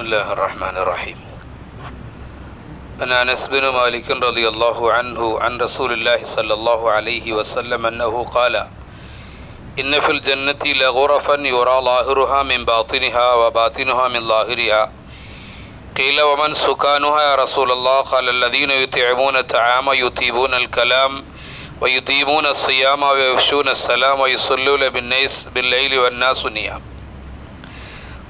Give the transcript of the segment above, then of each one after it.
بسم الله الرحمن الرحيم عن انس بن مالك رضي الله عنه عن رسول الله صلى الله عليه وسلم انه قال ان في الجنه لغرفا يرى ظاهرها من باطنها وباطنها من ظاهرها قيل ومن سكانها يا رسول الله قال الذين يطعمون الطعام يطيبون الكلام ويديمون الصيام ويفشون السلام ويصلون بالناس بالليل والناس نيام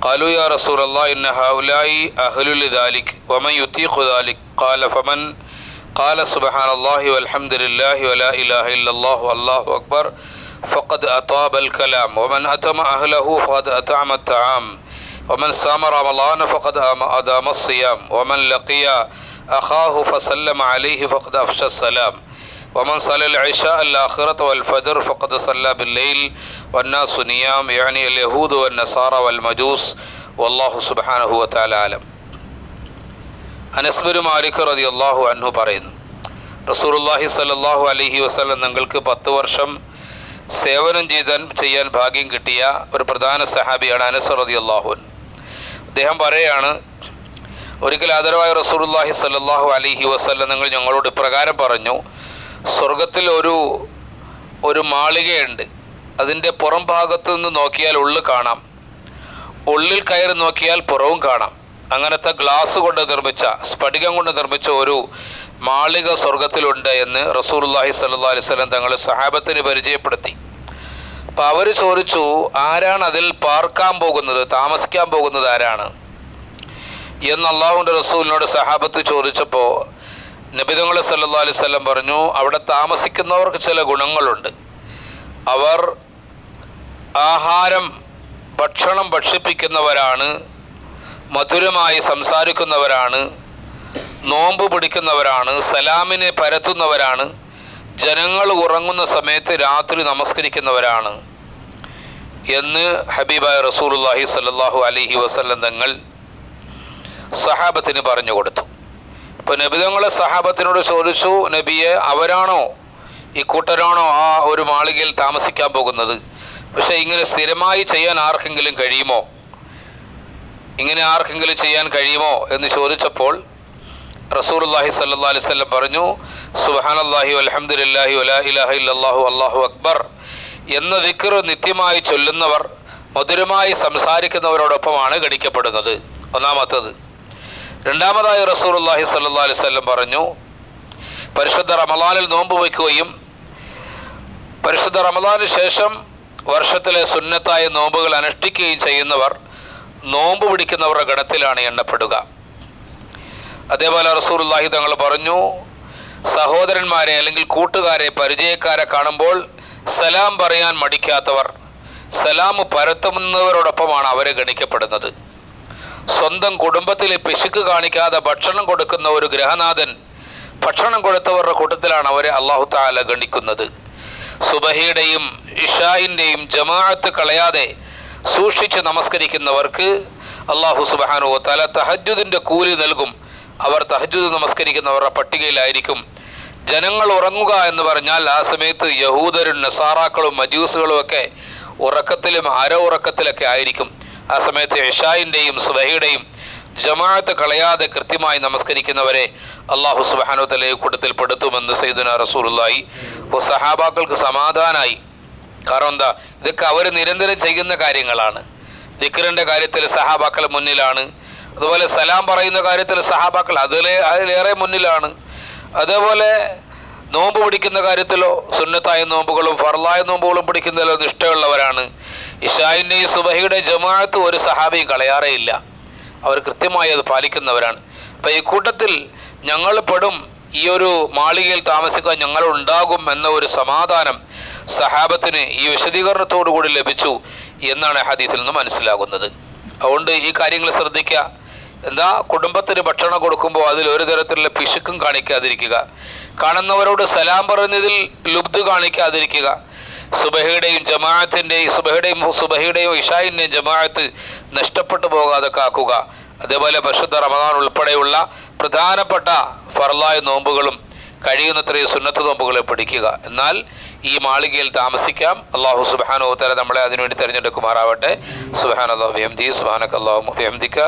قالوا يا رسول الله إن هؤلاء أهل لذلك ومن يطيق ذلك؟ قال فمن؟ قال سبحان الله والحمد لله ولا إله إلا الله والله أكبر فقد أطاب الكلام. ومن أتم أهله فقد أطعم الطعام. ومن صام رمضان فقد أدام الصيام. ومن لقي أخاه فسلم عليه فقد أفشى السلام. ومن صلى العشاء الآخرة والفجر فقد صلى بالليل والناس نيام يعني اليهود والنصارى والمجوس والله سبحانه وتعالى عالم അനസ്ബരു മാലിക് റതി അള്ളാഹു അൻഹു പറയുന്നു റസൂറുല്ലാഹി സല്ലാഹു അലഹി വസ്ലം നിങ്ങൾക്ക് പത്ത് വർഷം സേവനം ചെയ്താൻ ചെയ്യാൻ ഭാഗ്യം കിട്ടിയ ഒരു പ്രധാന സഹാബിയാണ് അനസ് റതി അള്ളാഹുൻ അദ്ദേഹം പറയുകയാണ് ഒരിക്കൽ ആദരവായ റസൂറുല്ലാഹി സല്ലാഹു അലഹി വസ്ലം നിങ്ങൾ ഞങ്ങളോട് ഇപ്രകാരം പറഞ്ഞു സ്വർഗത്തിൽ ഒരു ഒരു മാളികയുണ്ട്. അതിന്റെ പുറം ഭാഗത്ത് നിന്ന് നോക്കിയാൽ ഉള്ളിൽ കാണാം. ഉള്ളിൽ കയറി നോക്കിയാൽ പുറവും കാണാം. അങ്ങനത്തെ ഗ്ലാസ് കൊണ്ട് നിർമ്മിച്ച സ്ഫടികം കൊണ്ട് നിർമ്മിച്ച ഒരു മാളിക സ്വർഗത്തിലുണ്ട് എന്ന് റസൂർല്ലാഹി സല്ലാ അലിസ്ലം തങ്ങൾ സഹാബത്തിന് പരിചയപ്പെടുത്തി. അപ്പോൾ അവർ ചോദിച്ചു ആരാണ് അതിൽ പാർക്കാൻ പോകുന്നത്? താമസിക്കാൻ പോകുന്നത് ആരാണ്? എന്ന് അള്ളാഹുന്റെ റസൂലിനോട് സഹാബത്ത് ചോദിച്ചപ്പോൾ നബിതങ്ങൾ സല്ലാ അലൈവല്ലം പറഞ്ഞു അവിടെ താമസിക്കുന്നവർക്ക് ചില ഗുണങ്ങളുണ്ട്. അവർ ആഹാരം ഭക്ഷണം ഭക്ഷിപ്പിക്കുന്നവരാണ് മധുരമായി സംസാരിക്കുന്നവരാണ് നോമ്പ് പിടിക്കുന്നവരാണ് സലാമിനെ പരത്തുന്നവരാണ് ജനങ്ങൾ ഉറങ്ങുന്ന സമയത്ത് രാത്രി നമസ്കരിക്കുന്നവരാണ് എന്ന് ഹബീബായ റസൂലുല്ലാഹി സല്ലാഹു അലഹി വസല്ലം തങ്ങൾ സഹാബത്തിന് പറഞ്ഞു കൊടുത്തു. ഇപ്പോൾ നബിതങ്ങളെ സഹാബത്തിനോട് ചോദിച്ചു നബിയെ അവരാണോ ഈ കൂട്ടരാണോ ആ ഒരു മാളികയിൽ താമസിക്കാൻ പോകുന്നത്? പക്ഷേ ഇങ്ങനെ സ്ഥിരമായി ചെയ്യാൻ ആർക്കെങ്കിലും കഴിയുമോ? ഇങ്ങനെ ആർക്കെങ്കിലും ചെയ്യാൻ കഴിയുമോ? എന്ന് ചോദിച്ചപ്പോൾ റസൂലുല്ലാഹി സല്ലാ അലിസ്ലം പറഞ്ഞു സുബഹാനല്ലാഹി അലഹമുല്ലാഹി വലാ ഇലാഹ ഇല്ലാഹു അള്ളാഹു അക്ബർ എന്ന ദിക്കർ നിത്യമായി ചൊല്ലുന്നവർ മധുരമായി സംസാരിക്കുന്നവരോടൊപ്പമാണ് ഗണിക്കപ്പെടുന്നത്. ഒന്നാമത്തത് രണ്ടാമതായി റസൂലുല്ലാഹി സല്ലാ അലിസ്ലം പറഞ്ഞു പരിശുദ്ധ റമലാനിൽ നോമ്പ് വയ്ക്കുകയും പരിശുദ്ധ റമലാനു ശേഷം വർഷത്തിലെ സുന്നത്തായ നോമ്പുകൾ അനുഷ്ഠിക്കുകയും ചെയ്യുന്നവർ നോമ്പ് പിടിക്കുന്നവരുടെ ഗണത്തിലാണ് എണ്ണപ്പെടുക. അതേപോലെ റസൂർല്ലാഹി തങ്ങൾ പറഞ്ഞു സഹോദരന്മാരെ അല്ലെങ്കിൽ കൂട്ടുകാരെ പരിചയക്കാരെ കാണുമ്പോൾ സലാം പറയാൻ മടിക്കാത്തവർ സലാം പരത്തുന്നവരോടൊപ്പമാണ് അവരെ ഗണിക്കപ്പെടുന്നത്. സ്വന്തം കുടുംബത്തിലെ പിശുക്ക് കാണിക്കാതെ ഭക്ഷണം കൊടുക്കുന്ന ഒരു ഗ്രഹനാഥൻ ഭക്ഷണം കൊടുത്തവരുടെ കൂട്ടത്തിലാണ് അവരെ അള്ളാഹു താല ഗണിക്കുന്നത്. സുബഹിയുടെയും ഇഷായിന്റെയും ജമാഅത്ത് കളയാതെ സൂക്ഷിച്ച് നമസ്കരിക്കുന്നവർക്ക് അള്ളാഹു സുബാനു തല തഹജുദിന്റെ കൂലി നൽകും. അവർ തഹജുദ് നമസ്കരിക്കുന്നവരുടെ പട്ടികയിലായിരിക്കും. ജനങ്ങൾ ഉറങ്ങുക എന്ന് പറഞ്ഞാൽ ആ സമയത്ത് യഹൂദരും നസാറാക്കളും മജൂസുകളും ഒക്കെ ഉറക്കത്തിലും അര ഉറക്കത്തിലൊക്കെ ആയിരിക്കും. ആ സമയത്ത് ഇഷായിന്റെയും സുബഹിയുടെയും ജമാഅത്ത് കളയാതെ കൃത്യമായി നമസ്കരിക്കുന്നവരെ അള്ളാഹു സുബാനു തലയെ കൂട്ടത്തിൽ പെടുത്തുമെന്ന് സൈദുന റസൂറുല്ലായി സഹാബാക്കൾക്ക് സമാധാനായി. കാരണം എന്താ? ഇതൊക്കെ അവർ നിരന്തരം ചെയ്യുന്ന കാര്യങ്ങളാണ്. ദിക്കറിന്റെ കാര്യത്തിൽ സഹാബാക്കൾ മുന്നിലാണ്. അതുപോലെ സലാം പറയുന്ന കാര്യത്തിൽ സഹാബാക്കൾ അതിലെ അതിലേറെ മുന്നിലാണ്. അതേപോലെ നോമ്പ് പിടിക്കുന്ന കാര്യത്തിലോ സുന്നത്തായ നോമ്പുകളും ഫർലായ നോമ്പുകളും പിടിക്കുന്നതിലോ നിഷ്ഠയുള്ളവരാണ്. ഇഷായിന്റെയും സുബഹയുടെ ജമാഅത്ത് ഒരു സഹാബിയും കളയാറേ ഇല്ല അവർ കൃത്യമായി അത് പാലിക്കുന്നവരാണ്. അപ്പം ഈ കൂട്ടത്തിൽ ഞങ്ങൾ പെടും ഈ ഒരു മാളികയിൽ താമസിക്കാൻ ഞങ്ങൾ ഉണ്ടാകും എന്ന ഒരു സമാധാനം സഹാബത്തിന് ഈ വിശദീകരണത്തോടു കൂടി ലഭിച്ചു എന്നാണ് ഹദീസിൽ നിന്ന് മനസ്സിലാകുന്നത്. അതുകൊണ്ട് ഈ കാര്യങ്ങൾ ശ്രദ്ധിക്കുക. എന്താ? കുടുംബത്തിന് ഭക്ഷണം കൊടുക്കുമ്പോൾ അതിൽ ഒരു തരത്തിലുള്ള പിശുക്കും കാണിക്കാതിരിക്കുക. കാണുന്നവരോട് സലാം പറഞ്ഞതിൽ ലുബ്ധ് കാണിക്കാതിരിക്കുക. സുബഹയുടെയും ജമാഅത്തിന്റെയും സുബഹയുടെയും സുബഹയുടെയും ഇഷായിന്റെയും ജമാഅത്ത് നഷ്ടപ്പെട്ടു പോകാതെ കാക്കുക അതേപോലെ പരിശുദ്ധ റമദാൻ ഉൾപ്പെടെയുള്ള പ്രധാനപ്പെട്ട ഫർലായ നോമ്പുകളും കഴിയുന്നത്രയും സുന്നത്ത് നോമ്പുകളെ പഠിക്കുക. എന്നാൽ ഈ മാളികയിൽ താമസിക്കാം. അള്ളാഹു സുബാനോ തല നമ്മളെ അതിനുവേണ്ടി തിരഞ്ഞെടുക്കുമാറാവട്ടെ. സുബാൻ അള്ളാഹു ഹെംദി സുബാനക്ക് അള്ളാഹു ഹംദിക്ക